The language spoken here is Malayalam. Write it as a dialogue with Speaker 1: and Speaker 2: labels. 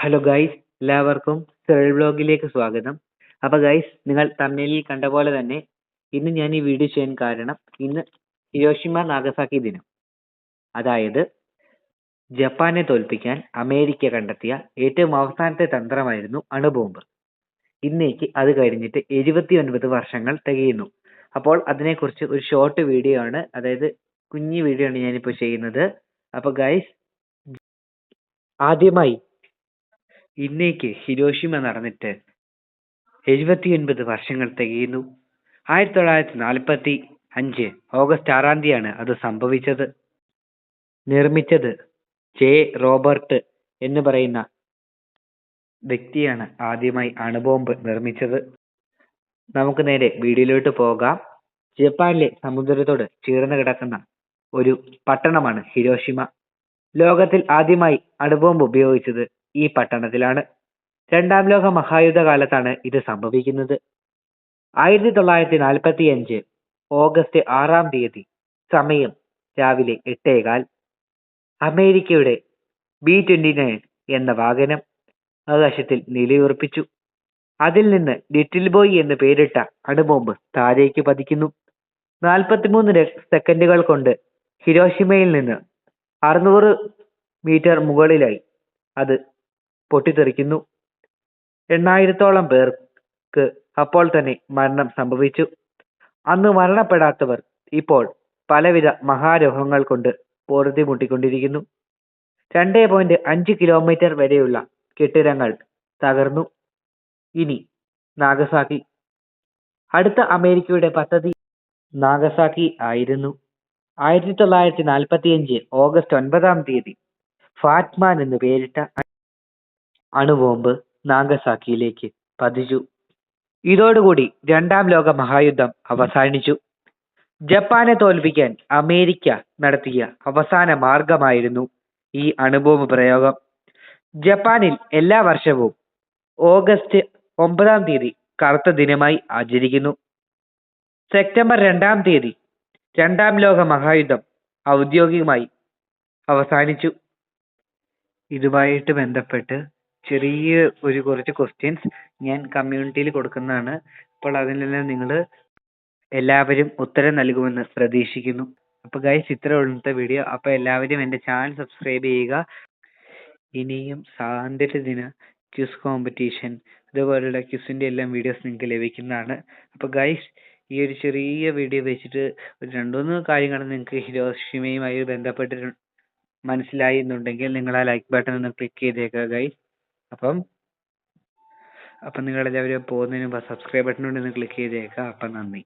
Speaker 1: ഹലോ ഗൈസ് എല്ലാവർക്കും സെൽ വ്ലോഗിലേക്ക് സ്വാഗതം. അപ്പൊ ഗൈസ് നിങ്ങൾ തമ്മിലിൽ കണ്ട പോലെ തന്നെ ഇന്ന് ഞാൻ ഈ വീഡിയോ ചെയ്യാൻ കാരണം ഇന്ന് ഹിരോഷിമ നാഗസാക്കി ദിനം. അതായത് ജപ്പാനെ തോൽപ്പിക്കാൻ അമേരിക്ക കണ്ടെത്തിയ ഏറ്റവും അവസാനത്തെ തന്ത്രമായിരുന്നു അണുബോംബ്. ഇന്നേക്ക് അത് കഴിഞ്ഞിട്ട് എഴുപത്തി ഒൻപത് വർഷങ്ങൾ തികയുന്നു. അപ്പോൾ അതിനെക്കുറിച്ച് ഒരു ഷോർട്ട് വീഡിയോ ആണ്. അതായത് കുഞ്ഞു വീഡിയോ ആണ് ഞാനിപ്പോൾ ചെയ്യുന്നത്. അപ്പൊ ഗൈസ് ആദ്യമായി ഇന്നേക്ക് ഹിരോഷിമ നടന്നിട്ട് എഴുപത്തിയൊൻപത് വർഷങ്ങൾ തികയുന്നു. ആയിരത്തി തൊള്ളായിരത്തി നാൽപ്പത്തി അഞ്ച് ഓഗസ്റ്റ് ആറാം തീയതിയാണ് അത് സംഭവിച്ചത്. നിർമ്മിച്ചത് ജെ റോബർട്ട് എന്ന് പറയുന്ന വ്യക്തിയാണ് ആദ്യമായി അണുബോംബ് നിർമ്മിച്ചത്. നമുക്ക് നേരെ വീഡിയോയിലോട്ട് പോകാം. ജപ്പാനിലെ സമുദ്രത്തോട് ചേർന്ന് കിടക്കുന്ന ഒരു പട്ടണമാണ് ഹിരോഷിമ. ലോകത്തിൽ ആദ്യമായി അണുബോംബ് ഉപയോഗിച്ചത് ഈ പട്ടണത്തിലാണ്. രണ്ടാം ലോക മഹായുദ്ധ കാലത്താണ് ഇത് സംഭവിക്കുന്നത്. ആയിരത്തി തൊള്ളായിരത്തി നാൽപ്പത്തി അഞ്ച് ഓഗസ്റ്റ് ആറാം തീയതി സമയം രാവിലെ എട്ടേകാൽ. അമേരിക്കയുടെ ബി ട്വന്റി നയൻ എന്ന വാഹനം ആകാശത്തിൽ നിലയുറപ്പിച്ചു. അതിൽ നിന്ന് ലിറ്റിൽ ബോയ് എന്ന് പേരിട്ട അണുബോംബ് താഴേക്ക് പതിക്കുന്നു. നാൽപ്പത്തിമൂന്ന് സെക്കൻഡുകൾ കൊണ്ട് ഹിരോഷിമയിൽ നിന്ന് അറുന്നൂറ് മീറ്റർ മുകളിലായി അത് പൊട്ടിത്തെറിക്കുന്നു. എണ്ണായിരത്തോളം പേർക്ക് അപ്പോൾ തന്നെ മരണം സംഭവിച്ചു. അന്ന് മരണപ്പെടാത്തവർ ഇപ്പോൾ പലവിധ മഹാരോഗങ്ങൾ കൊണ്ട് പൊറുതിമുട്ടിക്കൊണ്ടിരിക്കുന്നു രണ്ടേ പോയിന്റ് അഞ്ച് കിലോമീറ്റർ വരെയുള്ള കെട്ടിടങ്ങൾ തകർന്നു. ഇനി നാഗസാക്കി. അടുത്ത അമേരിക്കയുടെ പദ്ധതി നാഗസാക്കി ആയിരുന്നു. ആയിരത്തി തൊള്ളായിരത്തി നാൽപ്പത്തി അഞ്ച് ഓഗസ്റ്റ് ഒൻപതാം തീയതി ഫാറ്റ്മാൻ എന്ന് പേരിട്ട അണുബോംബ് നാഗസാക്കിയിലേക്ക് പതിച്ചു. ഇതോടുകൂടി രണ്ടാം ലോക മഹായുദ്ധം അവസാനിച്ചു. ജപ്പാനെ തോൽപ്പിക്കാൻ അമേരിക്ക നടത്തിയ അവസാന മാർഗമായിരുന്നു ഈ അണുബോംബ് പ്രയോഗം. ജപ്പാനിൽ എല്ലാ വർഷവും ഓഗസ്റ്റ് ഒമ്പതാം തീയതി കറുത്ത ദിനമായി ആചരിക്കുന്നു. സെപ്റ്റംബർ രണ്ടാം തീയതി രണ്ടാം ലോക മഹായുദ്ധം ഔദ്യോഗികമായി അവസാനിച്ചു. ഇതുമായിട്ട് ബന്ധപ്പെട്ട് ചെറിയ ഒരു കുറച്ച് ക്വസ്റ്റ്യൻസ് ഞാൻ കമ്മ്യൂണിറ്റിയിൽ കൊടുക്കുന്നതാണ്. അപ്പോൾ അതിനെല്ലാം നിങ്ങൾ എല്ലാവരും ഉത്തരം നൽകുമെന്ന് പ്രതീക്ഷിക്കുന്നു. അപ്പോൾ ഗൈസ് ഇത്ര ഉള്ളത്തെ വീഡിയോ അപ്പോൾ എല്ലാവരും എന്റെ ചാനൽ സബ്സ്ക്രൈബ് ചെയ്യുക. ഇനിയും സ്വാതന്ത്ര്യ ദിന ക്വിസ് കോമ്പറ്റീഷൻ quiz ക്വിസിന്റെ എല്ലാം വീഡിയോസ് നിങ്ങൾക്ക് ലഭിക്കുന്നതാണ്. അപ്പോൾ ഗൈസ് ഈ ഒരു ചെറിയ വീഡിയോ വെച്ചിട്ട് ഒരു രണ്ടുമൂന്ന് കാര്യങ്ങൾ നിങ്ങൾക്ക് ഹിരോഷിമയുമായി ബന്ധപ്പെട്ട് മനസ്സിലായി എന്നുണ്ടെങ്കിൽ നിങ്ങൾ ആ ലൈക്ക് ബട്ടൺ ഒന്ന് ക്ലിക്ക് ചെയ്തേക്കുക ഗൈസ് അപ്പം അപ്പം നിങ്ങളെല്ലാവരും പോകുന്നതിന് മുമ്പ് സബ്സ്ക്രൈബ് ബട്ടൺ ഒന്ന് ക്ലിക്ക് ചെയ്തേക്കുക അപ്പം നന്ദി.